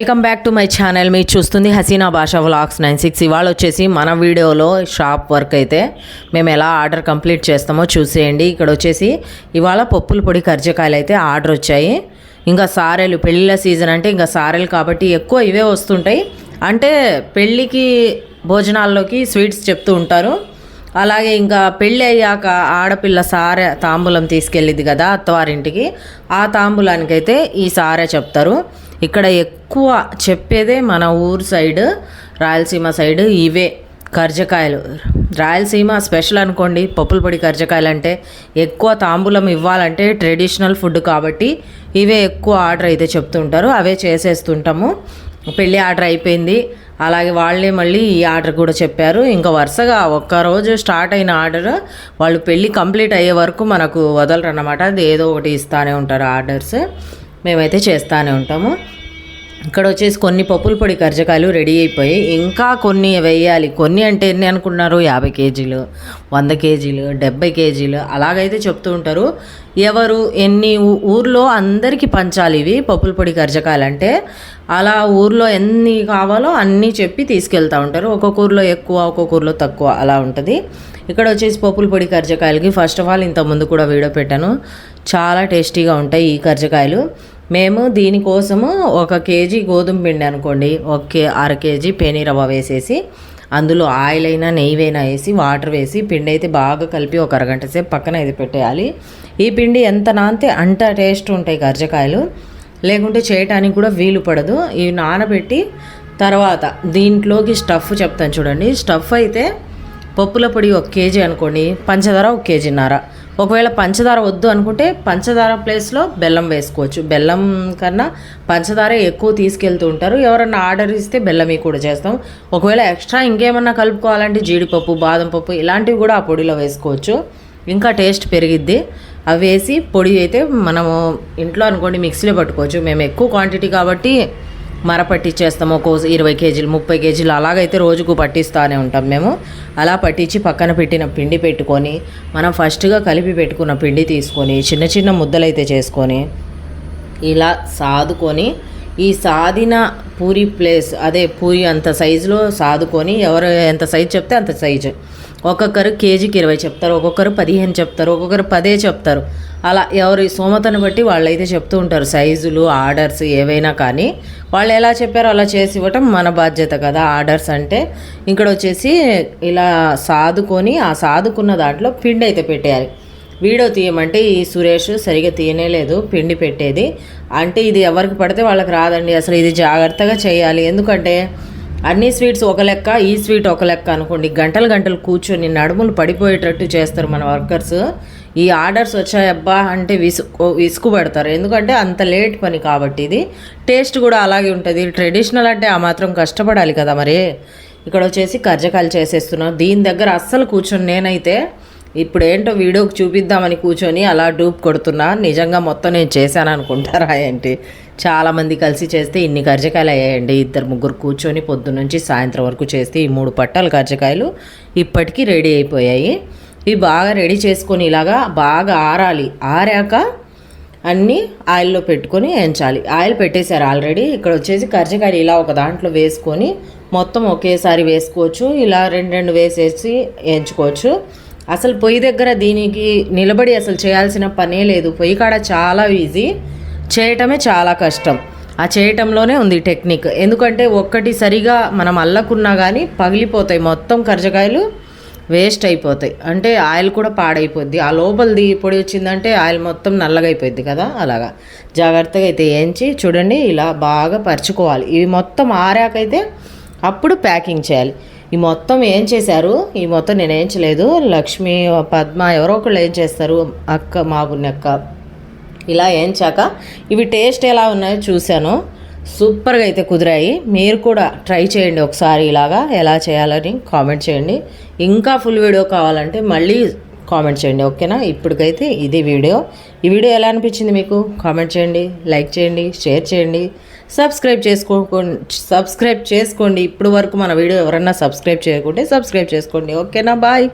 Welcome back to my channel మీరు చూస్తుంది హసీనా భాషా వ్లాగ్స్ నైన్ సిక్స్ ఇవాళ వచ్చేసి మన వీడియోలో షాప్ వర్క్ అయితే మేము ఎలా ఆర్డర్ కంప్లీట్ చేస్తామో చూసేయండి. ఇక్కడ వచ్చేసి ఇవాళ పప్పుల పొడి కర్జకాయలు అయితే ఆర్డర్ వచ్చాయి. ఇంకా సారెలు పెళ్ళిళ్ళ సీజన్ అంటే ఇంకా సారెలు కాబట్టి ఎక్కువ ఇవే వస్తుంటాయి. అంటే పెళ్ళికి భోజనాల్లోకి స్వీట్స్ చెప్తూ ఉంటారు. అలాగే ఇంకా పెళ్ళి అయ్యాక ఆడపిల్ల సారె తాంబూలం తీసుకెళ్ళింది కదా అత్తవారింటికి. ఆ తాంబూలానికైతే ఈ సారే చెప్తారు. ఇక్కడ ఎక్కువ చెప్పేదే మన ఊరు సైడ్ రాయలసీమ సైడ్ ఇవే కర్జకాయలు. రాయలసీమ స్పెషల్ అనుకోండి పప్పుల పొడి కర్జకాయలు అంటే ఎక్కువ తాంబూలం ఇవ్వాలంటే ట్రెడిషనల్ ఫుడ్ కాబట్టి ఇవే ఎక్కువ ఆర్డర్ అయితే చెప్తుంటారు. అవే చేసేస్తుంటాము. పెళ్ళి ఆర్డర్ అయిపోయింది. అలాగే వాళ్ళే మళ్ళీ ఈ ఆర్డర్ కూడా చెప్పారు. ఇంకా వరుసగా ఒక్కరోజు స్టార్ట్ అయిన ఆర్డర్ వాళ్ళు పెళ్ళి కంప్లీట్ అయ్యే వరకు మనకు వదలరు అన్నమాట అది ఏదో ఒకటి ఇస్తానే ఉంటారు ఆర్డర్స్. మేమైతే చేస్తూనే ఉంటాము. ఇక్కడ వచ్చేసి కొన్ని పప్పుల పొడి కర్జకాయలు రెడీ అయిపోయి ఇంకా కొన్ని వేయాలి. కొన్ని అంటే ఎన్ని అనుకున్నారు? యాభై కేజీలు వంద కేజీలు డెబ్బై కేజీలు అలాగైతే చెప్తూ ఉంటారు. ఎవరు ఎన్ని ఊర్లో అందరికీ పంచాలి ఇవి పప్పుల పొడి కర్జకాయలు అంటే అలా ఊర్లో ఎన్ని కావాలో అన్నీ చెప్పి తీసుకెళ్తూ ఉంటారు. ఒక్కొక్క ఊర్లో ఎక్కువ ఒక్కొక్క ఊర్లో తక్కువ అలా ఉంటుంది. ఇక్కడ వచ్చేసి పప్పుల పొడి కర్జకాయలకి ఫస్ట్ ఆఫ్ ఆల్ ఇంత ముందు కూడా వీడియో పెట్టాను. చాలా టేస్టీగా ఉంటాయి ఈ కర్జకాయలు. మేము దీనికోసము ఒక కేజీ గోధుమ పిండి అనుకోండి ఒక అర కేజీ పేని వేసేసి అందులో ఆయిల్ అయినా నెయ్యివైనా వేసి వాటర్ వేసి పిండి అయితే బాగా కలిపి ఒక అరగంట సేపు పక్కన ఇది పెట్టేయాలి. ఈ పిండి ఎంత నానితే అంత టేస్ట్ ఉంటాయి గర్జకాయలు లేకుంటే చేయటానికి కూడా వీలు పడదు. ఇవి నానబెట్టి తర్వాత దీంట్లోకి స్టఫ్ చెప్తాను చూడండి. స్టఫ్ అయితే పప్పుల పొడి ఒక కేజీ అనుకోండి పంచదార ఒక కేజీన్నర. ఒకవేళ పంచదార వద్దు అనుకుంటే పంచదార ప్లేస్లో బెల్లం వేసుకోవచ్చు. బెల్లం కన్నా పంచదార ఎక్కువ తీసుకెళ్తూ ఉంటారు. ఎవరన్నా ఆర్డర్ ఇస్తే బెల్లం కూడా చేస్తాం. ఒకవేళ ఎక్స్ట్రా ఇంకేమన్నా కలుపుకోవాలంటే జీడిపప్పు బాదం పప్పు ఇలాంటివి కూడా ఆ పొడిలో వేసుకోవచ్చు. ఇంకా టేస్ట్ పెరిగిద్ది. అవి వేసి పొడి అయితే మనము ఇంట్లో అనుకోండి మిక్సీలో పట్టుకోవచ్చు. మేము ఎక్కువ క్వాంటిటీ కాబట్టి మర పట్టించేస్తాము ఒక్కో ఇరవై కేజీలు ముప్పై కేజీలు అలాగైతే రోజుకు పట్టిస్తూనే ఉంటాం మేము. అలా పట్టించి పక్కన పెట్టిన పిండి పెట్టుకొని మనం ఫస్ట్గా కలిపి పెట్టుకున్న పిండి తీసుకొని చిన్న చిన్న ముద్దలైతే చేసుకొని ఇలా సాదుకొని ఈ సాదిన పూరి ప్లేస్ అదే పూరి అంత సైజులో సాదుకొని ఎవరు ఎంత సైజు చెప్తే అంత సైజు. ఒక్కొక్కరు కేజీకి ఇరవై చెప్తారు ఒక్కొక్కరు పదిహేను చెప్తారు ఒక్కొక్కరు పదే చెప్తారు. అలా ఎవరి సోమతను బట్టి వాళ్ళైతే చెప్తూ ఉంటారు సైజులు ఆర్డర్స్ ఏవైనా కానీ. వాళ్ళు ఎలా చెప్పారో అలా చేసి ఇవ్వటం మన బాధ్యత కదా ఆర్డర్స్ అంటే. ఇక్కడ వచ్చేసి ఇలా సాదుకొని ఆ సాదుకున్న దాంట్లో పిండి అయితే పెట్టేయాలి. వీడియో తీయమంటే ఈ సురేష్ సరిగా తీయనేలేదు పిండి పెట్టేది. అంటే ఇది ఎవరికి పడితే వాళ్ళకి రాదండి అసలు ఇది జాగ్రత్తగా చేయాలి. ఎందుకంటే అన్ని స్వీట్స్ ఒక లెక్క ఈ స్వీట్ ఒక లెక్క అనుకోండి. గంటలు గంటలు కూర్చొని నడుములు పడిపోయేటట్టు చేస్తారు మన వర్కర్స్. ఈ ఆర్డర్స్ వచ్చాయబ్బా అంటే విసుకు విసుగు పడతారు. ఎందుకంటే అంత లేట్ పని కాబట్టి ఇది. టేస్ట్ కూడా అలాగే ఉంటుంది. ట్రెడిషనల్ అంటే ఆ మాత్రం కష్టపడాలి కదా మరి. ఇక్కడ వచ్చేసి కర్జకాయలు చేసేస్తున్నాం. దీని దగ్గర అస్సలు కూర్చొని నేనైతే ఇప్పుడు ఏంటో వీడియోకి చూపిద్దామని కూర్చొని అలా డూప్ కొడుతున్నా. నిజంగా మొత్తం నేను చేశాను అనుకుంటారా ఏంటి? చాలామంది కలిసి చేస్తే ఇన్ని కర్జకాయలు అయ్యాయండి. ఇద్దరు ముగ్గురు కూర్చొని పొద్దున్నుంచి సాయంత్రం వరకు చేస్తే ఈ మూడు పట్టాల కర్జకాయలు ఇప్పటికీ రెడీ అయిపోయాయి. ఇవి బాగా రెడీ చేసుకొని ఇలాగా బాగా ఆరాలి. ఆరాక అన్నీ ఆయిల్లో పెట్టుకొని వేయించాలి ఆయిల్ పెట్టేశారు ఆల్రెడీ. ఇక్కడ వచ్చేసి కర్జకాయలు ఇలా ఒక దాంట్లో వేసుకొని మొత్తం ఒకేసారి వేసుకోవచ్చు. ఇలా రెండు రెండు వేసేసి వేయించుకోవచ్చు అసలు పొయ్యి దగ్గర దీనికి నిలబడి అసలు చేయాల్సిన పనే లేదు. పొయ్యి కాడ చాలా ఈజీ చేయటమే చాలా కష్టం. ఆ చేయటంలోనే ఉంది టెక్నిక్ ఎందుకంటే ఒక్కటి సరిగా మనం అల్లకున్నా కానీ పగిలిపోతాయి. మొత్తం కర్జకాయలు వేస్ట్ అయిపోతాయి. అంటే ఆయిల్ కూడా పాడైపోద్ది. ఆ లోపలిది పొడి వచ్చిందంటే ఆయిల్ మొత్తం నల్లగా అయిపోద్ది కదా అలాగా. జాగ్రత్తగా అయితే వేయించి చూడండి ఇలా బాగా పరుచుకోవాలి. ఇవి మొత్తం ఆరాకైతే అప్పుడు ప్యాకింగ్ చేయాలి. ఈ మొత్తం ఏం చేశారు? ఈ మొత్తం నేను ఏం చేయలేదు లక్ష్మి పద్మ ఎవరో ఒకళ్ళు ఏం చేస్తారు? అక్క మా అక్క ఇలా ఏంచాక ఇవి టేస్ట్ ఎలా ఉన్నాయో చూశాను. సూపర్గా అయితే కుదిరాయి. మీరు కూడా ట్రై చేయండి ఒకసారి ఇలాగా. ఎలా చేయాలని కామెంట్ చేయండి. ఇంకా ఫుల్ వీడియో కావాలంటే మళ్ళీ కామెంట్ చేయండి ఓకేనా? ఇప్పటికైతే ఇది వీడియో. ఈ వీడియో ఎలా అనిపించింది మీకు? కామెంట్ చేయండి లైక్ చేయండి షేర్ చేయండి. సబ్స్క్రైబ్ చేసుకోండి సబ్స్క్రైబ్ చేసుకోండి. ఇప్పుడు వరకు మన వీడియో ఎవరన్నా సబ్స్క్రైబ్ చేయకుంటే సబ్స్క్రైబ్ చేసుకోండి. ఓకేనా? బాయ్.